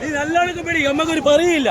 നീ നല്ലോണം പേടി നമുക്കൊരു പറയില്ല.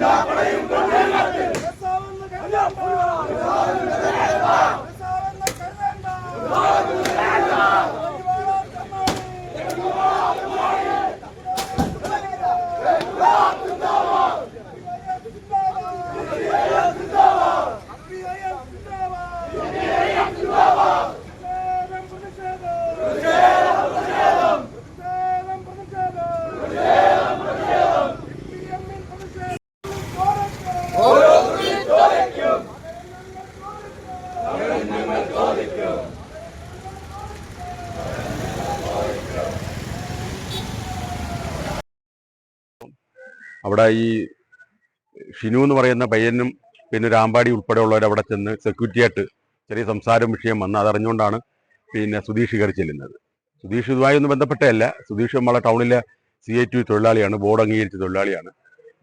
നാട്ടിൽ രസാവെന്ന് അവിടെ ഈ ഷിനു എന്ന് പറയുന്ന പയ്യനും പിന്നെ രാമ്പാടി ഉൾപ്പെടെയുള്ളവർ അവിടെ ചെന്ന് സെക്യൂരിറ്റി ആയിട്ട് ചെറിയ സംസാരം വിഷയം വന്ന് അതറിഞ്ഞുകൊണ്ടാണ് പിന്നെ സുധീഷ് കയറി ചെല്ലുന്നത്. സുധീഷ് ഇതുമായി ഒന്നും ബന്ധപ്പെട്ടതല്ല. സുധീഷ് നമ്മളെ ടൗണിലെ സി ഐ ടി തൊഴിലാളിയാണ് ബോർഡ് അംഗീകരിച്ച തൊഴിലാളിയാണ്.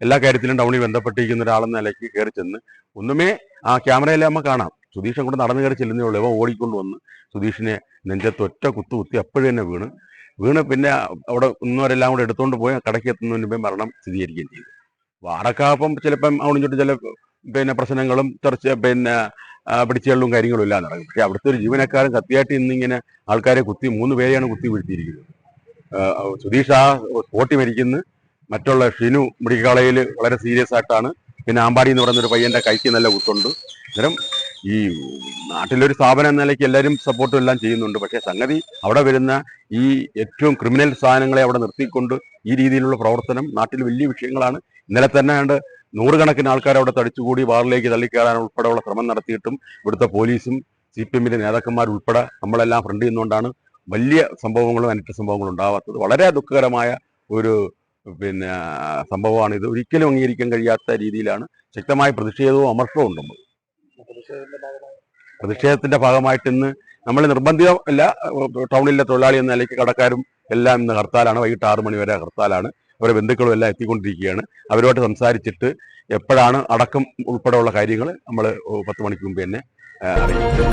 എല്ലാ കാര്യത്തിലും ടൗണിൽ ബന്ധപ്പെട്ടിരിക്കുന്ന ഒരാളെന്ന നിലയ്ക്ക് കയറി ചെന്ന് ഒന്നുമേ ആ ക്യാമറയിൽ നമ്മൾ കാണാം. സുധീഷ് അങ്ങോട്ട് നടന്നു കയറി ചെല്ലുന്നേ ഉള്ളൂ. ഇവ ഓടിക്കൊണ്ട് വന്ന് സുധീഷിനെ നെഞ്ചത്ത് ഒറ്റ കുത്തു കുത്തി അപ്പോഴും തന്നെ വീണ്. വീണ് പിന്നെ അവിടെ ഒന്നുവരെല്ലാം കൂടെ എടുത്തുകൊണ്ട് പോയി കടയ്ക്ക് എത്തുന്നതിന് മുമ്പേ മരണം സ്ഥിരീകരിക്കുകയും ചെയ്തു. വാടക്കാപ്പം ചിലപ്പം അവിടെ ചില പിന്നെ പ്രശ്നങ്ങളും തെറിച്ച് പിന്നെ പിടിച്ചുകളിലും കാര്യങ്ങളും ഇല്ലാന്ന് നടക്കും. പക്ഷെ അവിടുത്തെ ഒരു ജീവനക്കാരൻ കത്തിയായിട്ട് ഇന്നിങ്ങനെ ആൾക്കാരെ കുത്തി മൂന്ന് പേരെയാണ് കുത്തി വീഴ്ത്തിയിരിക്കുന്നത്. സുധീഷ് ആ സ്പോട്ടി മരിക്കുന്നു. മറ്റുള്ള ഷിനു മെഡിക്കൽ കോളേജിൽ വളരെ സീരിയസ് ആയിട്ടാണ്. പിന്നെ ആമ്പാടി എന്ന് പറയുന്ന ഒരു പയ്യന്റെ കൈക്ക് നല്ല കുത്തുണ്ട്. അന്നേരം ഈ നാട്ടിലൊരു സ്ഥാപനം എന്ന നിലയ്ക്ക് എല്ലാവരും സപ്പോർട്ടും എല്ലാം ചെയ്യുന്നുണ്ട്. പക്ഷേ സംഗതി അവിടെ വരുന്ന ഈ ഏറ്റവും ക്രിമിനൽ സാധനങ്ങളെ അവിടെ നിർത്തിക്കൊണ്ട് ഈ രീതിയിലുള്ള പ്രവർത്തനം നാട്ടിൽ വലിയ വിഷയങ്ങളാണ്. ഇന്നലെ തന്നെ ആണ്ട് നൂറുകണക്കിന് ആൾക്കാർ അവിടെ തടിച്ചുകൂടി ബാറിലേക്ക് തള്ളിക്കയറാൻ ഉൾപ്പെടെയുള്ള ശ്രമം നടത്തിയിട്ടും ഇവിടുത്തെ പോലീസും സി പി എമ്മിന്റെ നേതാക്കന്മാരുൾപ്പെടെ നമ്മളെല്ലാം ഫ്രണ്ട് ചെയ്യുന്നതുകൊണ്ടാണ് വലിയ സംഭവങ്ങളും അനിഷ്ട സംഭവങ്ങളും ഉണ്ടാവാത്തത്. വളരെ ദുഃഖകരമായ ഒരു പിന്നെ സംഭവമാണ് ഇത് ഒരിക്കലും അംഗീകരിക്കാൻ കഴിയാത്ത രീതിയിലാണ്. ശക്തമായ പ്രതിഷേധവും അമർഷവും ഉണ്ട്. പ്രതിഷേധത്തിന്റെ ഭാഗമായിട്ട് ഇന്ന് നമ്മൾ നിർബന്ധിതമല്ല ടൗണിലെ തൊഴിലാളി എന്ന നിലയ്ക്ക് കടക്കാരും എല്ലാം ഇന്ന് ഹർത്താലാണ്. വൈകിട്ട് ആറു മണി വരെ ഹർത്താലാണ്. അവരെ ബന്ധുക്കളും എല്ലാം എത്തിക്കൊണ്ടിരിക്കുകയാണ്. അവരുമായിട്ട് സംസാരിച്ചിട്ട് എപ്പോഴാണ് അടക്കം ഉൾപ്പെടെയുള്ള കാര്യങ്ങൾ നമ്മൾ പത്ത് മണിക്ക് മുമ്പ് തന്നെ അറിയിക്കും.